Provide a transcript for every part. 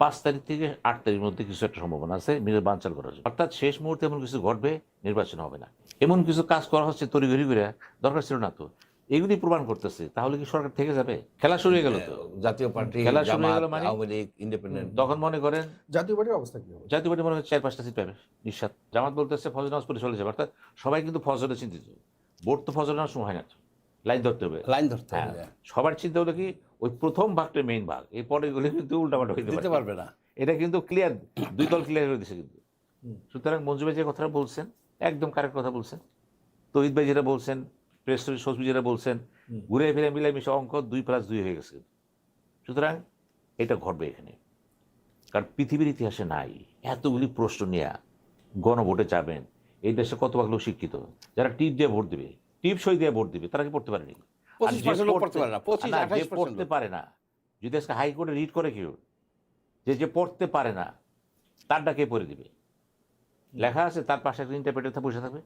পাঁচ তারিখ থেকে আট তারিখের মধ্যে কিছু একটা সম্ভাবনা আছে মিলে বানচাল করার জন্য। অর্থাৎ শেষ মুহূর্তে এমন কিছু ঘটবে নির্বাচন হবে না। এমন কিছু কাজ করা হচ্ছে তড়িঘড়ি করে দরকার ছিল না তো। এগুলি প্রমাণ করতেছে তাহলে কি সরকার থেকে যাবে? খেলা শুরু হয়ে গেল তো। জাতীয় পার্টি খেলা শুরু হয়ে গেল মানে? আওয়ামী লীগ ইন্ডিপেন্ডেন্ট তখন মনে করেন? জাতীয় পার্টির অবস্থা কি হবে? জাতীয় পার্টি মনে হয় চার পাঁচটা সিট পাবে নিঃস্বাদ জামাত বলতেছে ফজল নামাজ পড়ে চলে যাবে। অর্থাৎ সবাই কিন্তু ফজলে চিন্তিত। ভোট তো ফজল নামাজ সময় হয় না। লাইন ধরতে হবে। লাইন ধরতে হ্যাঁ। হবে। সবার চিন্তা হলো কি ওই প্রথম ভাগটা মেইন ভাগ এই পরে গুলি কিন্তু উল্টাপাল্টা হইতে পারবে না। এটা কিন্তু ক্লিয়ার দুই দল ক্লিয়ার হয়ে দিছে কিন্তু। সুতরাং মঞ্জু ভাই যে কথাটা বলছেন একদম কারেক্ট কথা বলছেন। তহিদ ভাই যেটা বলছেন প্রেস সসবি যেটা বলছেন ঘুরে ফিরে মিলে মিশে অঙ্ক দুই প্লাস দুই হয়ে গেছে। সুতরাং এটা ঘটবে এখানে। কারণ পৃথিবীর ইতিহাসে নাই। এতগুলি প্রশ্ন নিয়ে গণভোটে যাবেন। এই দেশে কত ভাগ লোক শিক্ষিত? যারা টিপ দিয়ে ভোট দেবে টিপ সই দিয়ে ভোট দেবে তারা কি পড়তে পারেনি? পঁচিশ পার্সেন্ট লোক পড়তে- পারে না পঁচিশ আঠাশ পড়তে পারে না যদি আজকে হাইকোর্টে রিড করে কেউ যে যে পড়তে পারে না তারটা কে পড়ে দিবে। লেখা আছে তার পাশে একটা ইন্টারপ্রেটার বসে থাকবে।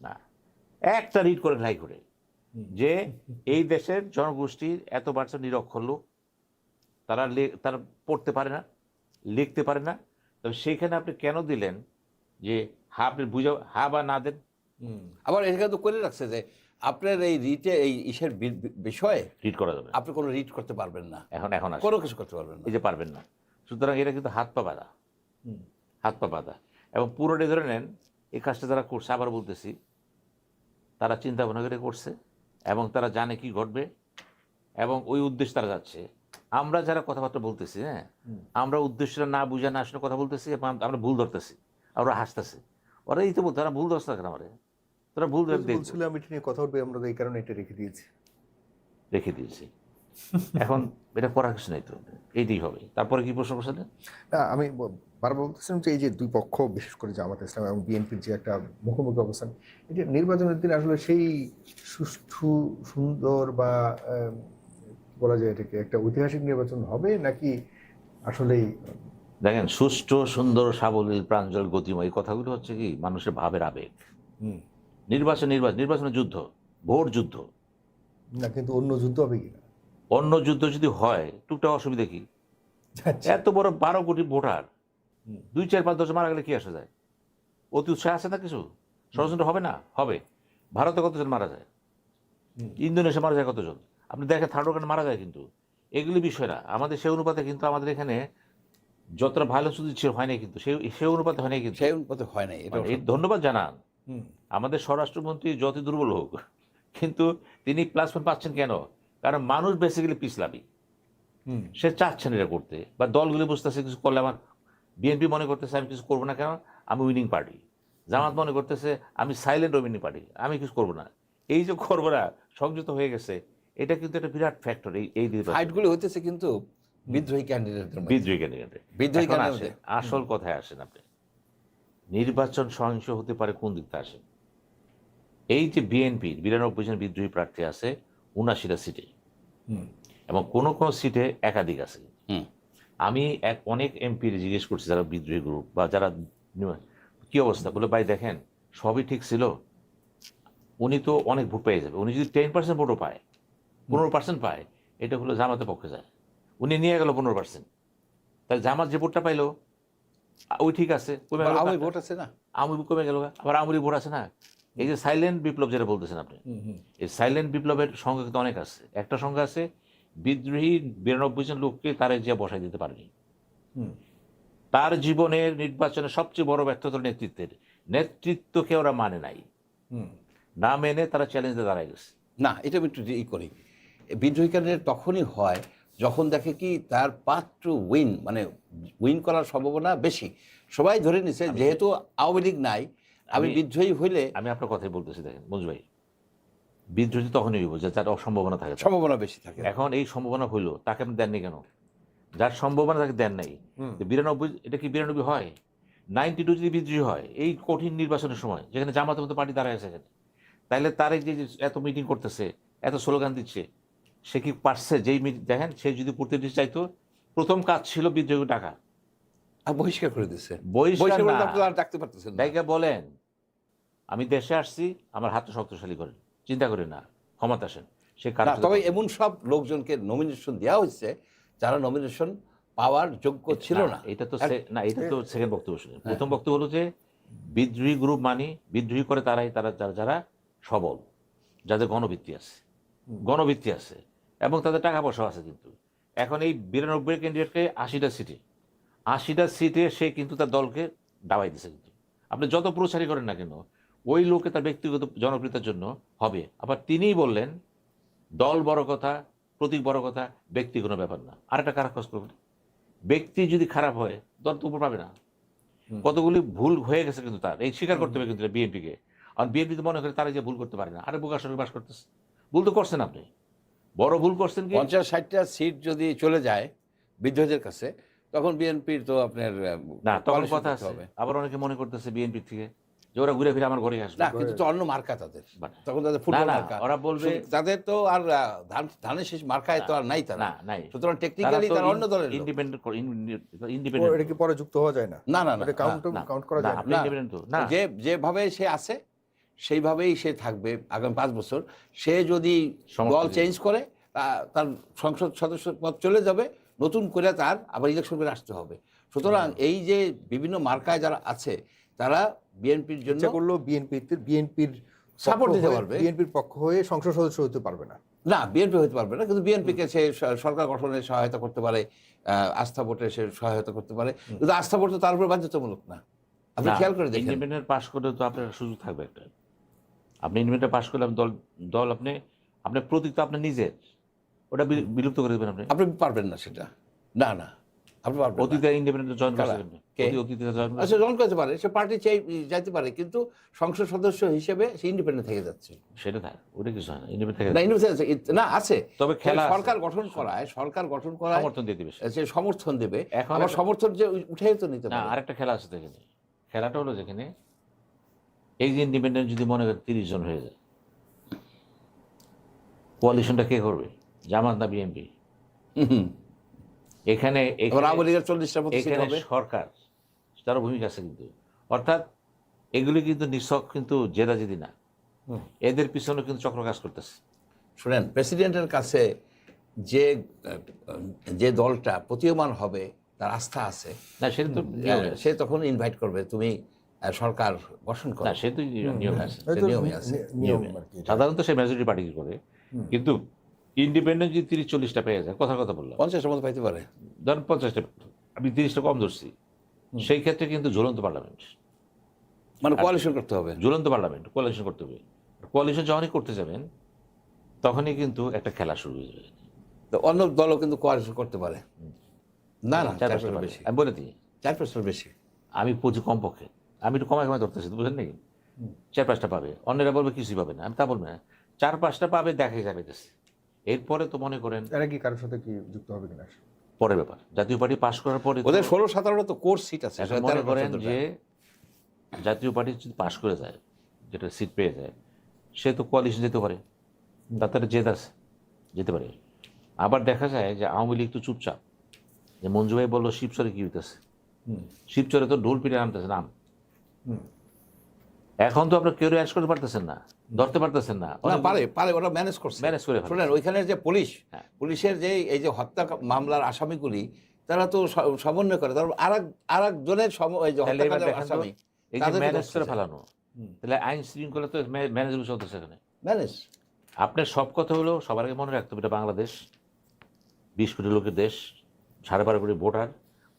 না একটা রিড হাইকোর্টে যে এই দেশের জনগোষ্ঠীর এত পার্সেন্ট নিরক্ষর লোক তারা তারা পড়তে পারে না লিখতে পারে না। তবে সেইখানে আপনি কেন দিলেন যে হা আপনি বুঝা হা বা না দেন? হুম। আবার এখানে তো করে রাখছে যে আপনার এই রিটে এই ইসের বিষয়ে রিড করা যাবে আপনি কোনো রিট করতে পারবেন না। এখন এখন কোনো কিছু করতে পারবেন না। এই যে পারবেন না। সুতরাং এটা কিন্তু হাত পা বাঁধা। হাত পা বাঁধা। এবং পুরোটা ধরে নেন এই কাজটা যারা করছে আবার বলতেছি তারা চিন্তা ভাবনা করে করছে এবং তারা জানে কি ঘটবে এবং ওই উদ্দেশ্যে তারা যাচ্ছে। আমরা যারা কথাবার্তা বলতেছি হ্যাঁ আমরা উদ্দেশ্যটা না বুঝে না আসলে কথা বলতেছি এবং আমরা ভুল ধরতেছি আমরা হাসতেছি। ওরা এই তো বলতে তারা ভুল ধরছে না আমারে? তোরা ভুল। বলছিলাম এটা নিয়ে কথা বলবে আমরা এই কারণে এটা রেখে দিয়েছি। রেখে দিয়েছি। এখন এটা করার কিছু নাই তো। এইটাই হবে। তারপরে কি প্রশ্ন করছিলেন না আমি বারবার বলতেছিলাম যে এই যে দুই পক্ষ বিশেষ করে জামাত ইসলাম এবং বিএনপির যে একটা মুখোমুখি অবস্থান এটা নির্বাচনের দিন আসলে সেই সুষ্ঠু সুন্দর বা বলা যায় এটাকে একটা ঐতিহাসিক নির্বাচন হবে নাকি আসলেই দেখেন সুষ্ঠু সুন্দর সাবলীল প্রাঞ্জল গতিময় এই কথাগুলো হচ্ছে কি মানুষের ভাবের আবেগ। হুম, নির্বাচন নির্বাচন নির্বাচনের যুদ্ধ ভোট যুদ্ধ। না কিন্তু অন্য যুদ্ধ হবে কিনা অন্য যুদ্ধ যদি হয় টুকটাক অসুবিধা কি? আচ্ছা, এত বড় বারো কোটি ভোটার দুই চার পাঁচ দশ মারা গেলে কি আসা যায়? অতি উৎসাহ আছে না কিছু? ষড়যন্ত্র হবে না? হবে। ভারতে কতজন মারা যায়? ইন্দোনেশিয়া মারা যায় কতজন? আপনি দেখেন থার্ড ওখানে মারা যায় কিন্তু। এগুলি বিষয় না। আমাদের সে অনুপাতে কিন্তু আমাদের এখানে যতটা ভালো ছিল হয় নাই কিন্তু। সেই সেই অনুপাতে হয় নাই কিন্তু। সেই অনুপাতে হয় নাই এটা মানে ধন্যবাদ জানান। হুম, আমাদের স্বরাষ্ট্রমন্ত্রী যত দুর্বল হোক কিন্তু তিনি প্লাস পয়েন্ট পাচ্ছেন কেন? কারণ মানুষ বেসিক্যালি পিছলাবি হুম, সে চাচ্ছেন এটা করতে বা দলগুলি বুঝতেছে কিছু করলে আমার বিএনপি মনে করতেছে আমি কিছু করব না কেন? আমি উইনিং পার্টি জামাত মনে করতেছে আমি সাইলেন্ট উইনিং পার্টি আমি কিছু করব না। এই যে করব না সংযুক্ত হয়ে গেছে এটা কিন্তু একটা বিরাট ফ্যাক্টর এই এই। ফাইটগুলো হইতেছে কিন্তু বিদ্রোহী ক্যান্ডিডেটদের বিদ্রোহী ক্যান্ডিডেটে বিদ্রোহী ক্যান্ডিডেট আসেন, আসল কথায় আসেন আপনি। নির্বাচন সহিংস হতে পারে কোন দিকটা আসেন? এই যে বিএনপির বিরানব্বই জন বিদ্রোহী প্রার্থী আছে উনাশিটা সিটে। এবং কোন কোন সিটে একাধিক আছে। আমি এক অনেক এমপির জিজ্ঞেস করছি যারা বিদ্রোহী গ্রুপ বা যারা কি অবস্থা? বলে ভাই দেখেন সবই ঠিক ছিল। উনি তো অনেক ভোট পেয়ে যাবে। উনি যদি টেন পার্সেন্ট ভোটও পায় পনেরো পার্সেন্ট পায় এটা হলো জামাতের পক্ষে যায়। উনি নিয়ে গেল পনেরো পার্সেন্ট তাহলে জামাত যে ভোটটা পাইলো ওই ঠিক আছে। কমে গেল ভোট আছে না? আওয়ামী কমে গেল আবার আওয়ামী ভোট আছে না? এই যে সাইলেন্ট বিপ্লব যেটা বলতেছেন আপনি এই সাইলেন্ট বিপ্লবের সংখ্যা কিন্তু অনেক আছে। একটা সংখ্যা আছে বিদ্রোহী বিরানব্বই জন লোককে তারা যে বসাই দিতে পারেনি। তার জীবনের নির্বাচনে সবচেয়ে বড় ব্যর্থতা নেতৃত্বের নেতৃত্বকে ওরা মানে নাই। না মেনে তারা চ্যালেঞ্জে দাঁড়ায় গেছে। না এটা আমি একটু ই করি। বিদ্রোহী ক্যান্ডিডেট তখনই হয় যখন দেখে কি তার পাত্র উইন মানে উইন করার সম্ভাবনা বেশি। সবাই ধরে নিছে যেহেতু আওয়ামী লীগ নাই আমি বিদ্রোহী হইলে আমি আপনার কথাই বলতেছি দেখেন মঞ্জু ভাই বিদ্রোহী তখনই হইব যে তার সম্ভাবনা থাকে সম্ভাবনা বেশি থাকে। এখন এই সম্ভাবনা হইল তাকে আপনি দেননি কেন? যার সম্ভাবনা তাকে দেন নাই। বিরানব্বই এটা কি বিরানব্বই হয়? নাইনটি টু যদি বিদ্রোহী হয় এই কঠিন নির্বাচনের সময় যেখানে জামাতের মতো পার্টি দাঁড়ায় আছে তাইলে তার এই যে এত মিটিং করতেছে এত স্লোগান দিচ্ছে সে কি পারছে যেই মিটিং দেখেন সে যদি প্রতিনিধি চাইতো প্রথম কাজ ছিল বিদ্রোহী টাকা। আর বহিষ্কার করে দিচ্ছে বহিষ্কার ডাকতে পারতেছেন। ডাইকা বলেন আমি দেশে আসছি আমার হাত শক্তিশালী করেন। চিন্তা করি না ক্ষমতা আসেন। সে না কারও তবে এমন সব লোকজনকে নমিনেশন দেওয়া হয়েছে যারা নমিনেশন পাওয়ার যোগ্য ছিল না এটা তো না এটা তো সেকেন্ড বক্তব্য শুনুন প্রথম বক্তব্য হলো যে বিদ্রোহী গ্রুপ মানি বিদ্রোহী করে তারাই তারা যারা যারা সবল যাদের গণভিত্তি আছে। গণভিত্তি আছে এবং তাদের টাকা পয়সা আছে কিন্তু। এখন এই বিরানব্বই ক্যান্ডিডেটকে আশিটা সিটে আশিটা সিটে সে কিন্তু তার দলকে দাবাই দিছে কিন্তু। আপনি যত প্রচারই করেন না কেন ওই লোকে তার ব্যক্তিগত জনপ্রিয়তার জন্য হবে। আবার তিনিই বললেন দল বড় কথা প্রতীক বড় কথা ব্যক্তি কোনো ব্যাপার না। আরেকটা কারা খোঁজ করবেন? ব্যক্তি যদি খারাপ হয় দল তো উপর পাবে না। কতগুলি ভুল হয়ে গেছে কিন্তু তার। এই স্বীকার করতে হবে কিন্তু বিএনপিকে। আর বিএনপি তো মনে করে তারা যে ভুল করতে পারে না। আরে বোকার সঙ্গে বাস করতেছে। ভুল তো করছেন আপনি। বড় ভুল করছেন কি? পঞ্চাশ ষাটটা সিট যদি চলে যায় বিদ্রোহীদের কাছে তখন বিএনপির তো আপনার না তখন কথা আছে। আবার অনেকে মনে করতেছে বিএনপি থেকে যে ওরা ঘুরে ফিরে আমার ঘরে আসবে। না কিন্তু তো অন্য মার্কা তাদের। তখন তাদের ফুটবল মার্কা। ওরা বলবে তাদের তো আর ধান ধানের শেষ মার্কায় তো আর নাই তারা। না নাই। সুতরাং টেকনিক্যালি তারা অন্য দলের ইন্ডিপেন্ডেন্ট ইন্ডিপেন্ডেন্ট এটা কি পরে যুক্ত হওয়া যায় না? না না না। কাউন্ট কাউন্ট করা যায় না। ইন্ডিপেন্ডেন্ট তো না। যে যেভাবে সে আছে সেইভাবেই সে থাকবে আগামী পাঁচ বছর। সে যদি দল চেঞ্জ করে তার সংসদ সদস্য পদ চলে যাবে নতুন করে তার আবার ইলেকশন করে আসতে হবে। সুতরাং এই যে বিভিন্ন মার্কায় যারা আছে তারা বিএনপির জন্য ইচ্ছা করলেও বিএনপি বিএনপির সাপোর্ট দিতে পারবে। বিএনপির পক্ষ হয়ে সংসদ সদস্য হতে পারবে না। না বিএনপি হতে পারবে না কিন্তু বিএনপিকে সে সরকার গঠনে সহায়তা করতে পারে আস্থা ভোটে সে সহায়তা করতে পারে। কিন্তু আস্থা ভোট তো তার উপরে বাধ্যতামূলক না। আপনি খেয়াল করে দেখেন। ইন্ডিপেন্ডেন্ট পাস করলে তো আপনার সুযোগ থাকবে একটা। আপনি ইন্ডিপেন্ডেন্ট পাস করলে আপনি দল দল আপনি আপনার প্রতীক তো আপনার নিজের। ওটা বিলুপ্ত করে দেবেন আপনি। আপনি পারবেন না সেটা। না না। আপনি পারবেন অতীতে ইন্ডিপেন্ডেন্ট জয়েন? অতীতে জয়েন আচ্ছা জয়েন করতে পারে। সে পার্টি চাই যাইতে পারে কিন্তু সংসদ সদস্য হিসেবে সে ইন্ডিপেন্ডেন্ট থেকে যাচ্ছে। সেটা থাকে ওটা কিছু না ইন্ডিপেন্ডেন্ট না থেকে না আছে। তবে খেলা সরকার গঠন করায় সরকার গঠন করায় সমর্থন দিয়ে দিবে সে। সমর্থন দেবে। এখন আবার সমর্থন যে উঠে তো নিতে পারে। আরেকটা খেলা আছে তো এখানে খেলাটা হলো যেখানে এই যে ইন্ডিপেন্ডেন্ট যদি মনে করেন তিরিশ জন হয়ে যায় কোয়ালিশনটা কে করবে? জামাত না বিএনপি। এখানে আওয়ামী লীগের চল্লিশটা এখানে সরকার তারও ভূমিকা আছে কিন্তু। অর্থাৎ এগুলি কিন্তু নিছক কিন্তু জেদাজেদি না। এদের পিছনে কিন্তু চক্র কাজ করতেছে। শুনেন প্রেসিডেন্টের কাছে যে যে দলটা প্রতীয়মান হবে তার আস্থা আছে। না সেটা তো আছে। সে তখন ইনভাইট করবে তুমি সরকার গঠন করো। না সে তো নিয়ম আছে। সাধারণত সে মেজরিটি পার্টি করে। কিন্তু ইন্ডিপেন্ডেন্ট যদি তিরিশ চল্লিশটা পেয়ে যায় কথার কথা বললাম। পঞ্চাশের মতো পাইতে পারে। ধরেন পঞ্চাশটা আমি তিরিশটা কম ধরছি। সেই ক্ষেত্রে কিন্তু ঝুলন্ত পার্লামেন্ট। মানে কোয়ালিশন করতে হবে। ঝুলন্ত পার্লামেন্ট কোয়ালিশন করতে হবে। কোয়ালিশন যখনই করতে যাবেন তখনই কিন্তু একটা খেলা শুরু হয়ে যাবে। তো অন্য দলও কিন্তু কোয়ালিশন করতে পারে। না না চার পাঁচটা বেশি। আমি বলে দিই। চার পাঁচটার বেশি। আমি পঁচিশ কমপক্ষে। আমি একটু কমায় কমায় ধরতেছি বুঝলেন নাকি? চার পাঁচটা পাবে। অন্যরা বলবে কিছুই পাবে না। আমি তা বলব না। চার পাঁচটা পাবে দেখাই যাবে। দেশে। এরপরে তো মনে করেন এরা কি কারোর সাথে কি যুক্ত হবে কিনা? পরের ব্যাপার। জাতীয় পার্টি পাশ করার পরে ওদের ষোলো সতেরোটা তো কোর্স সিট আছে মনে করেন যে জাতীয় পার্টি যদি পাশ করে যায় যেটা সিট পেয়ে যায় সে তো কোয়ালিশন যেতে পারে তার জেদ আছে যেতে পারে। আবার দেখা যায় যে আওয়ামী লীগ তো চুপচাপ যে মঞ্জু ভাই বলল শিবচরে কি হইতেছে? হুম। শিবচরে তো ঢোল পিঠে নামতেছে নাম। হুম। এখন তো আপনার কেউ অ্যারেস্ট করতে পারতেছেন না ধরতে পারতেছেন না। পারে পারে ওরা ম্যানেজ করছে। ম্যানেজ করে। শুনেন ওইখানের যে পুলিশ হ্যাঁ। পুলিশের যে এই যে হত্যা মামলার আসামিগুলি তারা তো সমন্বয় করে তারা আর এক আর একজনের এই যে আসামি এই ম্যানেজ করে ফেলানো তাহলে আইন শৃঙ্খলা তো ম্যানেজেবল চলতেছে এখানে। ম্যানেজ আপনার সব কথা হলো সবার আগে মনে রাখতে হবে এটা বাংলাদেশ। বিশ কোটি লোকের দেশ সাড়ে বারো কোটি ভোটার।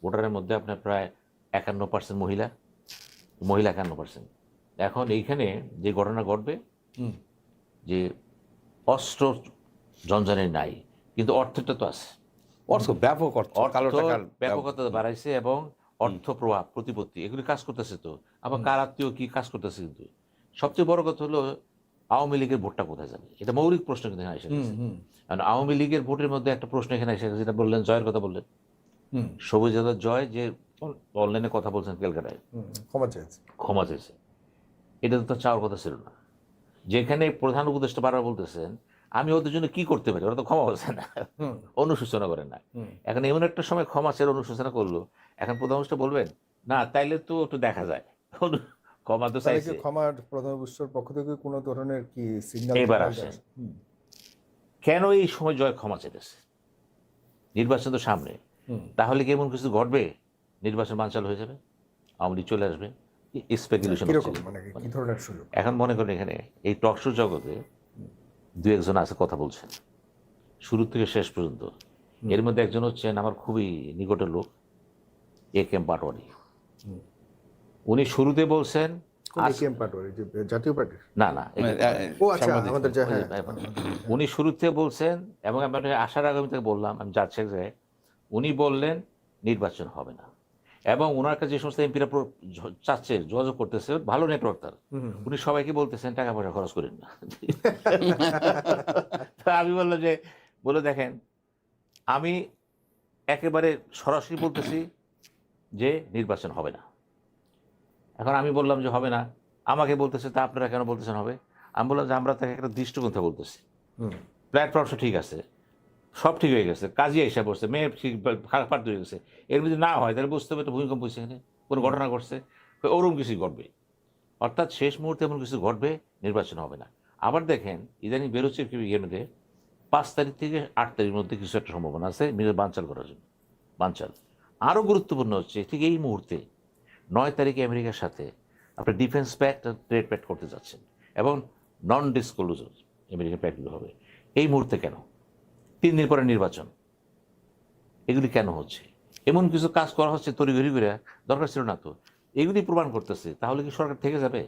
ভোটারের মধ্যে আপনার প্রায় একান্ন পার্সেন্ট মহিলা। মহিলা একান্ন পার্সেন্ট এখন এইখানে যে ঘটনা ঘটবে যে অস্ত্র জঞ্জানের নাই কিন্তু অর্থটা তো আছে। অর্থ ব্যাপক অর্থ ব্যাপকতা বাড়াইছে এবং অর্থ প্রভাব প্রতিপত্তি এগুলি কাজ করতেছে তো। আবার কার আত্মীয় কি কাজ করতেছে কিন্তু। সবচেয়ে বড় কথা হলো আওয়ামী লীগের ভোটটা কোথায় যাবে? এটা মৌলিক প্রশ্ন কিন্তু এখানে এসে গেছে। কারণ আওয়ামী লীগের ভোটের মধ্যে একটা প্রশ্ন এখানে এসে গেছে, যেটা বললেন জয়ের কথা বললেন। হুম। সবুজ জয় যে অনলাইনে কথা বলছেন ক্যালকাটায় ক্ষমা চাইছে ক্ষমা চেয়েছে। এটা তো চাওয়ার কথা ছিল না। যেখানে প্রধান উপদেষ্টা বারবার বলতেছেন আমি ওদের জন্য কি করতে পারি? ওরা তো ক্ষমা বলছে না। অনুশোচনা করেন না। এখন এমন একটা সময় ক্ষমা চেয়ে অনুশোচনা করল এখন প্রধান উপদেষ্টা বলবেন না তাইলে তো একটু দেখা যায়। ক্ষমা তো চাইছে। ক্ষমার প্রধান বিশ্বের পক্ষ থেকে কোনো ধরনের কি সিগন্যাল এবার। কেন এই সময় জয় ক্ষমা চেয়েছে? নির্বাচন তো সামনে। তাহলে কি এমন কিছু ঘটবে? নির্বাচন বানচাল হয়ে যাবে? আওয়ামী চলে আসবে? স্পেকুলেশন মানে কি ধরনের সুযোগ? এখন মনে করেন এখানে এই টক শো জগতে দু একজন আছে কথা বলছেন। শুরু থেকে শেষ পর্যন্ত। এর মধ্যে একজন হচ্ছেন আমার খুবই নিকটের লোক এ কেম পাটোয়ারি। হুম। উনি শুরুতে বলছেন জাতীয় পার্টির? না না ও আচ্ছা আমাদের। উনি শুরুতে বলছেন এবং আমি আসার আগে আমি তাকে বললাম আমি যাচ্ছি এক জায়গায়। উনি বললেন নির্বাচন হবে না। এবং ওনার কাছে যে সমস্ত এমপিরা চাচ্ছে যোগাযোগ করতেছে ভালো নেটওয়ার্ক তার। উনি সবাইকে বলতেছেন টাকা পয়সা খরচ করেন না। তা আমি বললাম যে বলে দেখেন আমি একেবারে সরাসরি বলতেছি যে নির্বাচন হবে না। এখন আমি বললাম যে হবে না। আমাকে বলতেছে তা আপনারা কেন বলতেছেন হবে? আমি বললাম যে আমরা তাকে একটা দৃষ্টিকোণ বলতেছি। হুম, প্ল্যাটফর্ম ঠিক আছে। সব ঠিক হয়ে গেছে। কাজই এসে পড়ছে, মেয়ে খারাপ হয়ে গেছে। এর মধ্যে না হয়, তাহলে বুঝতে হবে তো ভূমিকম্প হয়েছে এখানে। কোনো ঘটনা ঘটছে। ওরকম কিছুই ঘটবে। অর্থাৎ শেষ মুহূর্তে এমন কিছু ঘটবে, নির্বাচন হবে না। আবার দেখেন, ইদানিং বেরোচ্ছে ইয়ের মধ্যে পাঁচ তারিখ থেকে আট তারিখের মধ্যে কিছু একটা সম্ভাবনা আছে মিলে বানচাল করার জন্য। বানচাল। আরও গুরুত্বপূর্ণ হচ্ছে, ঠিক এই মুহূর্তে নয় তারিখে আমেরিকার সাথে আপনি ডিফেন্স প্যাক্ট, ট্রেড প্যাক্ট করতে যাচ্ছেন। এবং নন ডিসক্লোজার আমেরিকান প্যাক্টগুলো হবে। এই মুহূর্তে কেন? তিন দিন পরে নির্বাচন। এগুলি কেন হচ্ছে? এমন কিছু কাজ করা হচ্ছে তড়িঘড়ি করে, দরকার ছিল না তো। এগুলি প্রমাণ করতেছে, তাহলে কি সরকার থেকে যাবে?